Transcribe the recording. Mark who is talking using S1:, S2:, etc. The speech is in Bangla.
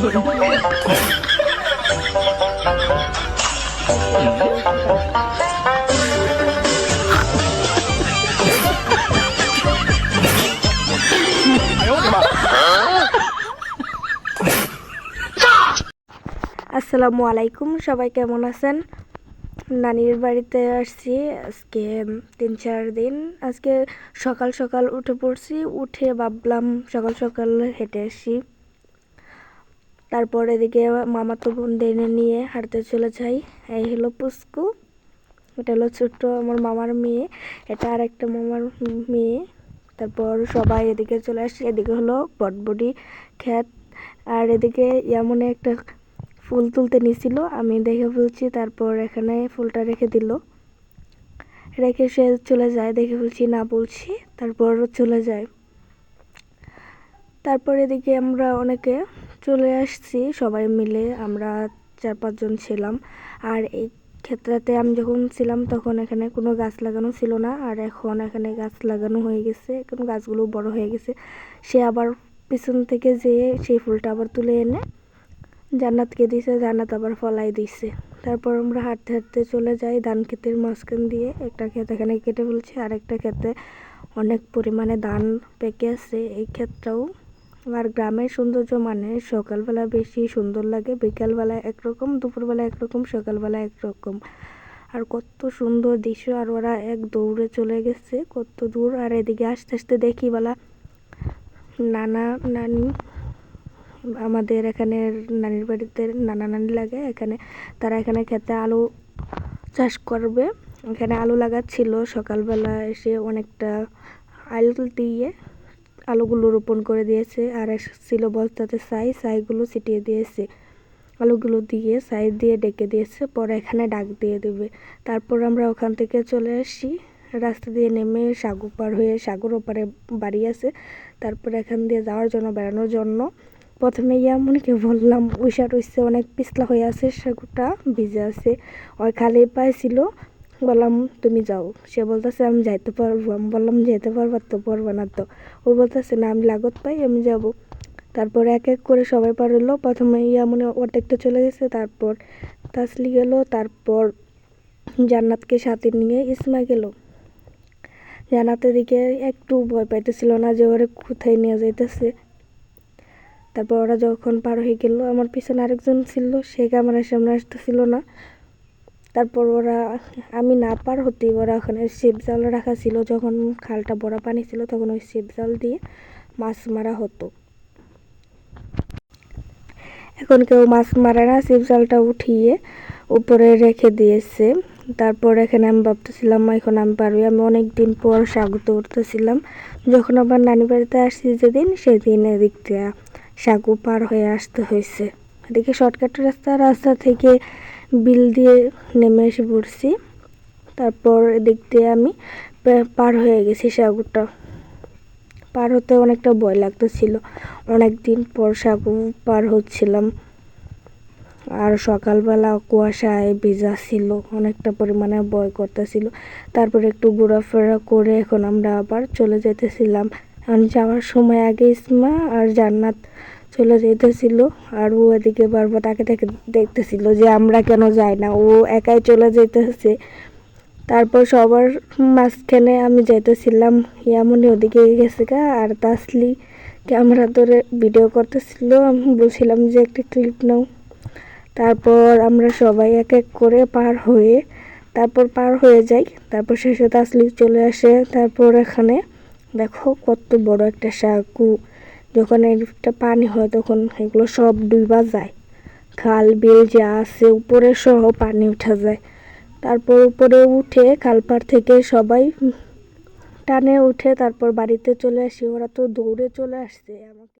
S1: আসসালামু আলাইকুম, সবাই কেমন আছেন? নানির বাড়িতে আসছি, আজকে তিন চার দিন। আজকে সকাল সকাল উঠে পড়ছি, উঠে ভাবলাম সকাল সকাল হেঁটে আসি। তারপর এদিকে মামাতো বোন ডেনে নিয়ে হাঁটতে চলে যাই এই হলো পুস্কু এটা হলো ছোট্ট আমার মামার মেয়ে, এটা আর একটা মামার মেয়ে। তারপর সবাই এদিকে চলে আসি, এদিকে হলো বটবডি ক্ষেত। আর এদিকে এমন একটা ফুল তুলতে নিছিল, আমি দেখে ফেলছি তারপর এখানে ফুলটা রেখে দিল। রেখে সে চলে যায়, দেখে ফেলছি না বলছি, তারপর চলে যায়। তারপর এদিকে আমরা অনেকে চলে আসছি, সবাই মিলে আমরা চার পাঁচজন ছিলাম। আর এই ক্ষেত্রতে আমি যখন ছিলাম তখন এখানে কোনো গাছ লাগানো ছিল না। আর এখন এখানে গাছ লাগানো হয়ে গেছে, এখন গাছগুলো বড় হয়ে গেছে। সে আবার পিছন থেকে যেয়ে সেই ফুলটা আবার তুলে এনে জান্নাতকে দিছে, জান্নাত আবার ফলাই দিছে। তারপর আমরা হাঁটতে হাঁটতে চলে যাই ধান ক্ষেতের মাঝখান দিয়ে। একটা ক্ষেত এখানে কেটে ফেলছি আর একটা ক্ষেতে অনেক পরিমাণে ধান পেকে আছে। এই ক্ষেতটাও আর গ্রামের সৌন্দর্য মানে সকালবেলা বেশি সুন্দর লাগে, বিকালবেলা একরকম, দুপুরবেলা একরকম, সকালবেলা একরকম। আর কত সুন্দর দৃশ্য, আর ওরা এক দৌড়ে চলে গেছে, কত দূর। আর এদিকে আস্তে আস্তে দেখি বেলা, নানা নানি, আমাদের এখানে নানির বাড়িতে নানা নানি লাগে, এখানে তারা এখানে খেতে আলু চাষ করবে। এখানে আলু লাগাচ্ছিল, সকালবেলা এসে অনেকটা আলু দিয়ে আলুগুলো রোপণ করে দিয়েছে আর এক ছিল বস্তাতে ছাই সাইগুলো ছিটিয়ে দিয়েছে। আলুগুলো দিয়ে সাইড দিয়ে ডেকে দিয়েছে, পরে এখানে ডাক দিয়ে দেবে। তারপর আমরা ওখান থেকে চলে আসি। রাস্তা দিয়ে নেমে সাগু পার হয়ে, সাগর ওপারে বাড়ি আছে। তারপর এখান দিয়ে যাওয়ার জন্য, বেড়ানোর জন্য। প্রথমে ইয়ামনকে বললাম উষা রয়েছে অনেক পিছলা হয়ে আছে, সাগুটা ভিজে আছে। ওই খালি পাইছিল বললাম, তুমি যাও। সে বলতেছে, আমি যাইতে পারব। আমি বললাম, যেতে পারব তো, পারব না তো। ও বলতেছে, না, আমি লাগত পাই, আমি যাব। তারপর এক এক করে সবাই পার হলো। প্রথমে ইয়ামনে অর্ধেকটা চলে গেছে, তারপর তাসলি গেল, তারপর জান্নাতকে সাথে নিয়ে ইসমা গেল। জান্নাতের দিকে একটু ভয় পাইতেছিল না যে ওরে কোথায় নিয়ে যাইতেছে। তারপর ওরা যখন পার হয়ে গেল, আমার পিছনে আরেকজন ছিল, সে ক্যামেরার সামনে আসতেছিল না। তারপর ওরা, আমি না পার হতেই ওরা ওখানে শিব জাল রাখা ছিল, যখন খালটা বড় পানি ছিল, তখন ওই শিব জাল দিয়ে মাছ মারা হতো। এখন কেউ মাছ মারে না শিব জালটা উঠিয়ে উপরে রেখে দিয়েছে। তারপর এখানে আমি ভাবতেছিলাম, এখন আমি পারবি। আমি অনেক দিন পর স্বাগত উঠতেছিলাম যখন আমার নানি বাড়িতে আসছি যেদিন, সেদিন এদিক দিয়ে সাগু পার হয়ে আসতে হয়েছে। এদিকে শর্টকাট রাস্তা রাস্তা থেকে বিল দিয়ে নেমে এসে পড়ছি। তারপর এদিক দিয়ে আমি পার হয়ে গেছি সাগুটা পার হতে অনেকটা ভয় লাগতেছিল। অনেক দিন পর সাগু পার হচ্ছিলাম। আর সকালবেলা কুয়াশায় ভিজা ছিল, অনেকটা পরিমাণে ভয় করতেছিল। তারপরে একটু ঘোরাফেরা করে এখন আমরা আবার চলে যেতেছিলাম এখন যাওয়ার সময় আগে ইসমা আর জান্নাত চলে যেতেছিল আর ও এদিকে বারবার তাকে দেখতেছিল যে আমরা কেন যাই না। ও একাই চলে যেতেছে। তারপর সবার মাঝখানে আমি যেতেছিলাম ইয়ামনি ওদিকে গেছে গা আর তাসলি ক্যামেরা ধরে ভিডিও করতেছিল। আমি বলছিলাম যে, একটা ক্লিপ নাও। তারপর আমরা সবাই এক এক করে পার হয়ে, তারপর পার হয়ে যাই। তারপর শেষে তাসলি চলে আসে। তারপর এখানে দেখো কত বড় একটা সাকু। যখন একটা পানি হয়, তখন এগুলো সব ডুবা যায়। খাল, বিল যা আছে, উপরে সহ পানি উঠা যায়। তারপর উপরে উঠে খালপাড় থেকে সবাই টানে উঠে তারপর বাড়িতে চলে আসি। ওরা তো দৌড়ে চলে আসছে আমাকে।